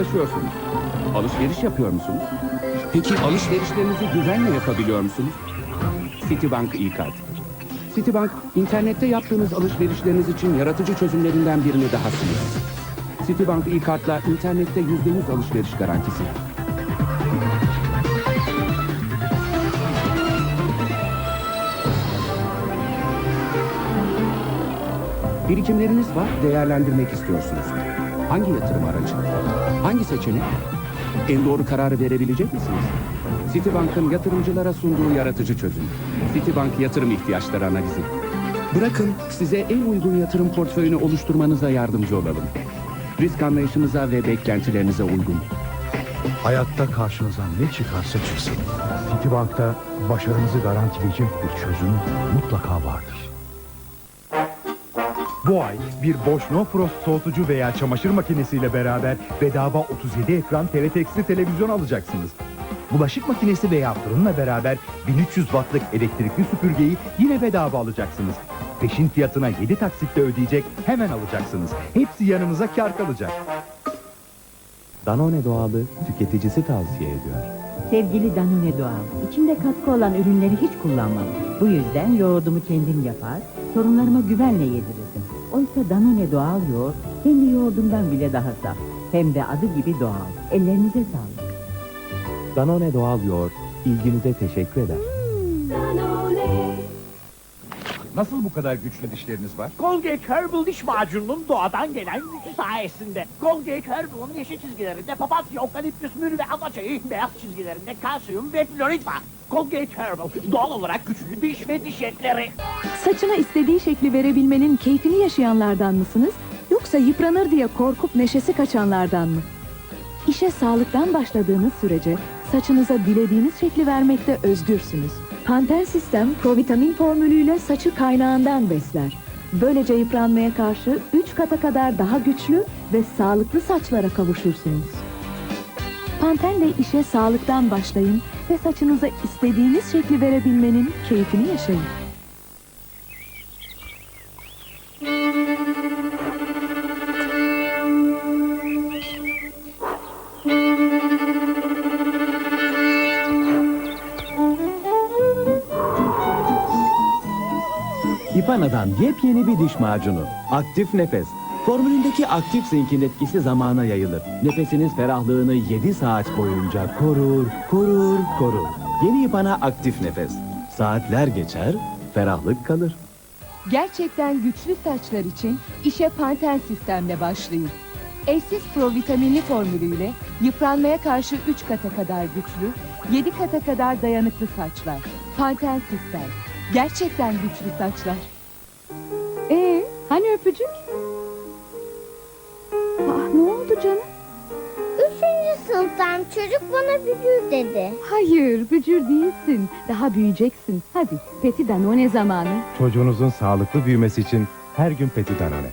dolaşıyorsunuz. Alışveriş yapıyor musunuz? Peki alışverişlerinizi güvenle yapabiliyor musunuz? Citibank e-kart. Citibank, internette yaptığınız alışverişleriniz için yaratıcı çözümlerinden birini daha sunuyor. Citibank e-kartla internette %100 alışveriş garantisi. Birikimleriniz var, değerlendirmek istiyorsunuz. Hangi yatırım aracı? Hangi seçenek? En doğru kararı verebilecek misiniz? Citibank'ın yatırımcılara sunduğu yaratıcı çözüm. Citibank yatırım ihtiyaçları analizi. Bırakın size en uygun yatırım portföyünü oluşturmanıza yardımcı olalım. Risk anlayışınıza ve beklentilerinize uygun. Hayatta karşınıza ne çıkarsa çıksın. Citibank'ta başarınızı garantileyecek bir çözüm mutlaka vardır. Bu ay bir Bosch No Frost soğutucu veya çamaşır makinesiyle beraber bedava 37 ekran teleteksli televizyon alacaksınız. Bulaşık makinesi veya fırınla beraber 1300 wattlık elektrikli süpürgeyi yine bedava alacaksınız. Peşin fiyatına 7 taksitle ödeyecek hemen alacaksınız. Hepsi yanınıza kar kalacak. Danone doğalı tüketicisi tavsiye ediyor. Sevgili Danone Doğal, içinde katkı olan ürünleri hiç kullanmam. Bu yüzden yoğurdumu kendim yapar, torunlarıma güvenle yedirirdim. Oysa Danone Doğal yoğurt, kendi yoğurdumdan bile daha saf. Hem de adı gibi doğal. Ellerinize sağlık. Danone doğal yoğurt ilginize teşekkür eder. Nasıl bu kadar güçlü dişleriniz var? Colgate Herbal diş macununun doğadan gelen gücü sayesinde. Colgate Herbal'ın yeşil çizgilerinde papatya, okaliptüs, mürü ve amaçayı, beyaz çizgilerinde kalsiyum ve florit var. Colgate Herbal doğal olarak güçlü diş ve diş etleri. Saçına istediği şekli verebilmenin keyfini yaşayanlardan mısınız? Yoksa yıpranır diye korkup neşesi kaçanlardan mı? İşe sağlıktan başladığınız sürece saçınıza dilediğiniz şekli vermekte özgürsünüz. Panten Sistem provitamin formülüyle saçı kaynağından besler. Böylece yıpranmaya karşı 3 kata kadar daha güçlü ve sağlıklı saçlara kavuşursunuz. Pantenle işe sağlıktan başlayın ve saçınıza istediğiniz şekli verebilmenin keyfini yaşayın. İpana'dan yepyeni bir diş macunu. Aktif Nefes. Formülündeki aktif zinkin etkisi zamana yayılır. Nefesiniz ferahlığını 7 saat boyunca korur, korur, korur. Yeni İpana Aktif Nefes. Saatler geçer, ferahlık kalır. Gerçekten güçlü saçlar için işe Panten sistemle başlayın. Eşsiz provitaminli formülüyle yıpranmaya karşı 3 kata kadar güçlü, 7 kata kadar dayanıklı saçlar. Panten sistem. Gerçekten güçlü saçlar. Ee, hani öpücük? Ah, ne oldu canım? Üçüncü sınıftan çocuk bana bücür dedi. Hayır, bücür değilsin. Daha büyüyeceksin. Hadi, Peti Danone zamanı. Çocuğunuzun sağlıklı büyümesi için her gün Peti Danone.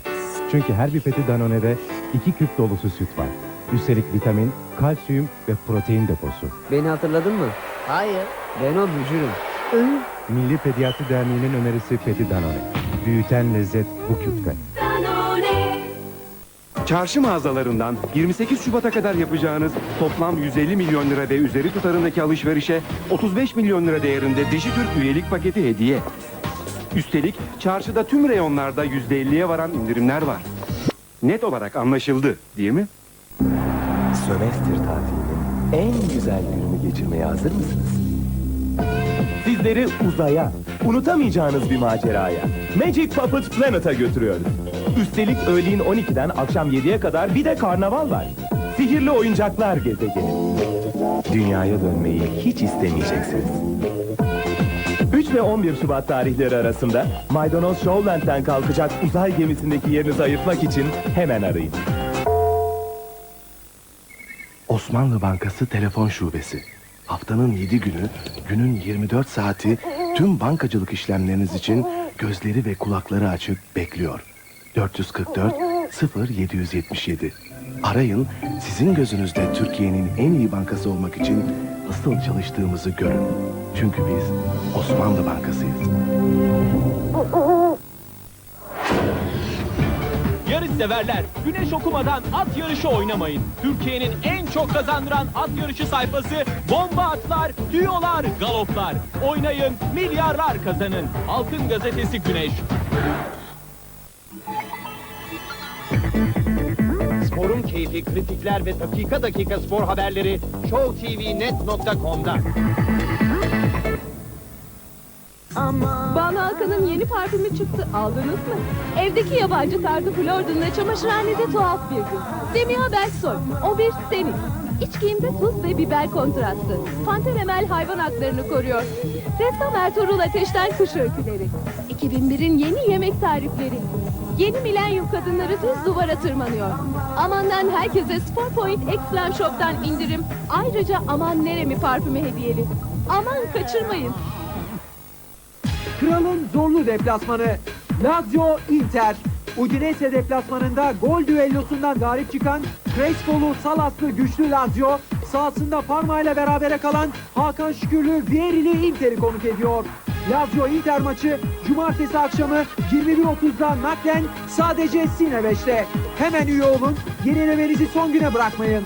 Çünkü her bir Peti Danone'de iki küp dolusu süt var. Üstelik vitamin, kalsiyum ve protein deposu. Beni hatırladın mı? Hayır. Ben o bücürüm. Milli Pediatri Derneği'nin önerisi Peti Danone. Büyüten lezzet bu küpte. Çarşı mağazalarından 28 Şubat'a kadar yapacağınız toplam 150 milyon lira ve üzeri tutarındaki alışverişe 35 milyon lira değerinde Dijitürk üyelik paketi hediye. Üstelik çarşıda tüm reyonlarda %50'ye varan indirimler var. Net olarak anlaşıldı değil mi? Sömestr tatilinin en güzel gününü geçirmeye hazır mısınız? Sizleri uzaya, unutamayacağınız bir maceraya, Magic Puppet Planet'a götürüyoruz. Üstelik öğleyin 12'den akşam 7'ye kadar bir de karnaval var. Sihirli oyuncaklar gezegeni. Dünyaya dönmeyi hiç istemeyeceksiniz. 3 ve 11 Şubat tarihleri arasında Maydanoz Showland'den kalkacak uzay gemisindeki yerinizi ayırtmak için hemen arayın. Osmanlı Bankası Telefon Şubesi. Haftanın 7 günü, günün 24 saati tüm bankacılık işlemleriniz için gözleri ve kulakları açık bekliyor. 444 0777. Arayın, sizin gözünüzde Türkiye'nin en iyi bankası olmak için nasıl çalıştığımızı görün. Çünkü biz Osmanlı Bankasıyız. Severler. Güneş okumadan at yarışı oynamayın. Türkiye'nin en çok kazandıran at yarışı sayfası bomba atlar, tüyolar, galoplar. Oynayın, milyarlar kazanın. Halkın gazetesi Güneş. Sporun keyfi, kritikler ve dakika dakika spor haberleri showtvnet.com'da. Banu Alkan'ın yeni parfümü çıktı. Aldınız mı? Evdeki yabancı tarzı Flordun'la çamaşırhanede tuhaf bir gün. Semiha Berksoy. O bir senin. İç giyimde tuz ve biber kontrastı. Panter Emel hayvan haklarını koruyor. Ressam Ertuğrul Ateş'ten kış öyküleri. 2001'in yeni yemek tarifleri. Yeni milenyum kadınları düz duvara tırmanıyor. Amandan herkese Spor Point Extreme Shop'tan indirim. Ayrıca Aman Neremi parfümü hediyeli. Aman kaçırmayın. Kralın zorlu deplasmanı Lazio Inter. Udinese deplasmanında gol düellosundan galip çıkan Crespo'lu Salaslı güçlü Lazio sahasında Parma ile berabere kalan Hakan Şükürlü Vieri'li Inter'i konuk ediyor. Lazio Inter maçı cumartesi akşamı 21.30'da naklen sadece Sine 5'te. Hemen üye olun, yenilemenizi son güne bırakmayın.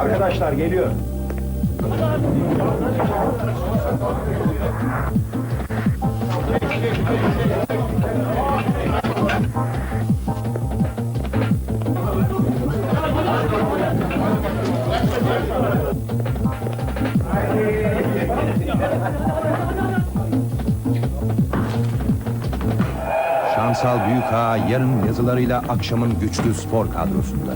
Arkadaşlar geliyor. Şansal Büyükağa yarın yazılarıyla akşamın güçlü spor kadrosunda.